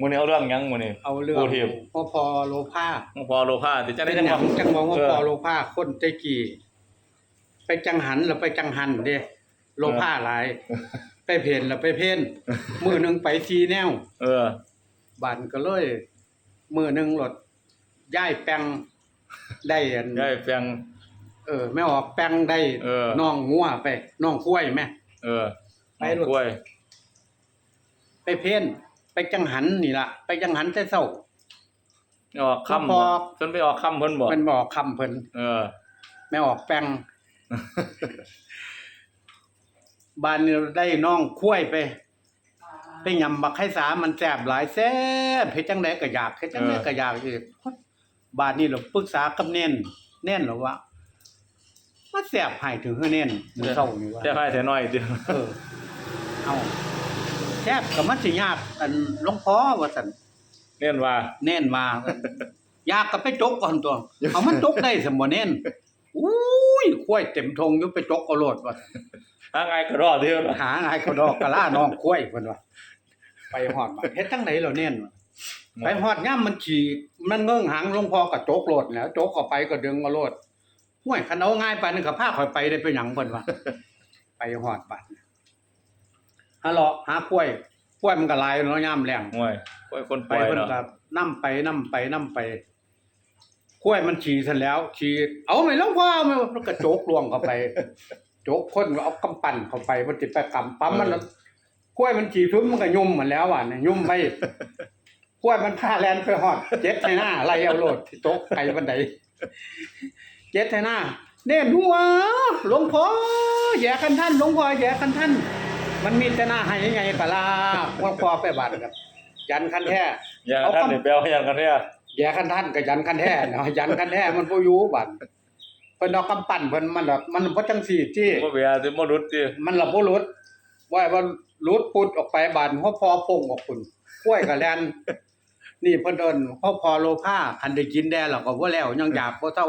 มื้อนี้เอาเรื่องหยังมื้อนี้ เอาเรื่องโอเคพ่อพอโลผ้าพอโลภาสิจังเป็ได้นจังหว่ายังจังมองว่าเออพอโลผ้าคนใจกี่ ไปจังหันแล้วไปจังหันเด้โลผ้าหลาย ไปเพ่นแล้วไปเพ่นมือหนึงไปทีแนวเออ บันก็เลยมือหนึงหลดย้ายแปลงได้อันยายแฟงเออแม่ออกแปลงได้เออ น้องงัวไปน้องกล้วยแม่ เออไปรถกล้วย ไปเพ่น ไปจังหันนี่ล่ะ ไปจังหันแต่เช้า ออกค่ำพอเพิ่นไปออกค่ำเพิ่นบ่มันบอกคำเพิ่นเออ แม่ออกแปลงบ้านนี้ได้น้องคุ้ยไป ไปยำบักไข่สามันแซ่บหลายแซ่บเฮ็ดจังได๋ก็อยากเฮ็ดจังได๋ก็อยากอีกบ้านนี้เราปรึกษากับเน่นเน่นเหรอว่าว่าแซ่บให้ถึงเฮือเน่นมื้อเช้านี่ว่าแต่ให้แต่น้อยติเออ เอาแซ่บก็มันสิยากอันหลวงพ่อว่าซั่นเรียนว่าเน่นมาอยากก็ไปจกก่อนตัว เอามันจกได้สมบ่เน่นอุ้ยข้วยเต็มทงอยู่ไปจกเอาโลดว่าหาไงก็รอดเด้อหาไงเขาดอกกะล่าน้องข้วยเพิ่นว่าไปฮอดมาเฮ็ดจังไดแล้วเน่นวะไปฮอดย่ามมันขี่มันเงื่งหางหลวงพ่อก็จกโลดแหล้วจกเข้าไปก็ดึงเอาโลดห้วยคันเอาง่ายปานนั้นก็พาข่อยไปได้เป็นหยังเพิ่นว่าไปฮอดบัด หาเลาะหากล้วยกล้วยมันก็หลายเนาะยามแล้งห่วยกล้วยคนไปป่วยเพิ่นเนาะก็นํไปนํไปนํไปกล้วยมันฉี่ซั่นแล้วฉี่เอาไหม่ลงพ่อเอาไหม่มันก็โจกลวงเข้าไป โจกคนก็เอากำปั้นเข้าไปมันสิไปกำปั๊มมันแล้วกล้วยมันฉี่ทุ่มมันก็ยุ่มมันแล้วอะเนี่ยยุ่มไปกล้วยมันพาแลนไปฮอดเจ็ดในหน้าไล่เอาโลดที่โต๊ะไกลบันไดเจ็ดในหน้าเน่นหัวหลวงพ่อแย่กันท่านหลวงพ่อแย่กันท่าน มันมีแต่หน้าให้ยังไงกะลาหลวงพ่อไปบัดครับ ยันคันแท้อย่างท่านนี่แปลว่าอย่างกันแท้แย่คันท่านก็ยันคันแท้เนาะยันคันแท้มันบ่อยู่บัดเพิ่นเอากำปั้นเพิ่นมันดอกมันบ่จังซี่ที่บ่เบียสิบ่รุดติมันละบ่หลุดว่าว่าหลุดปุดออกไปบานพ่อพอปงออกคุณกล้วยก็แลนนี่เพิ่นเอิ้นพ่อพอโลภาคันได้กินแด้แล้วก็บ่แล้วยังอยากบ่เท่า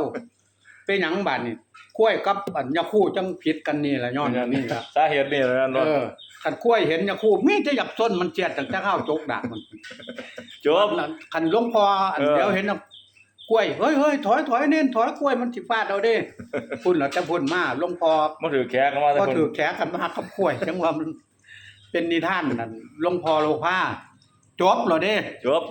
เป็นหยังบาดนี่กล้วยกับอันยาคูจังผิดกันนี่ล่ะย้อนอันนี่ล่ะสาเหตุนี่แหละนั่นเอเนาะอคันกล้วยเห็นยาคูมีแต่อยากซนมันเจียดตั้งแต่ข้าวจกดากมันจบ คันหลวงพ่ออันเออ เดียวเห็นน่ะกล้วยเฮ้ยเฮ้ยถอยถอยเน้นถอยกล้วยมันสิฟาดเอาเด้ พุ่นแล้วแต่พุ่นมาหลวงพ่อบ่ถือแขกมาแต่ก็คนถือแขกกันมากับกล้วยจังว่ามันเป็นนิทานนั่นหลวงพ่อโลภาจบแล้วเด้จบ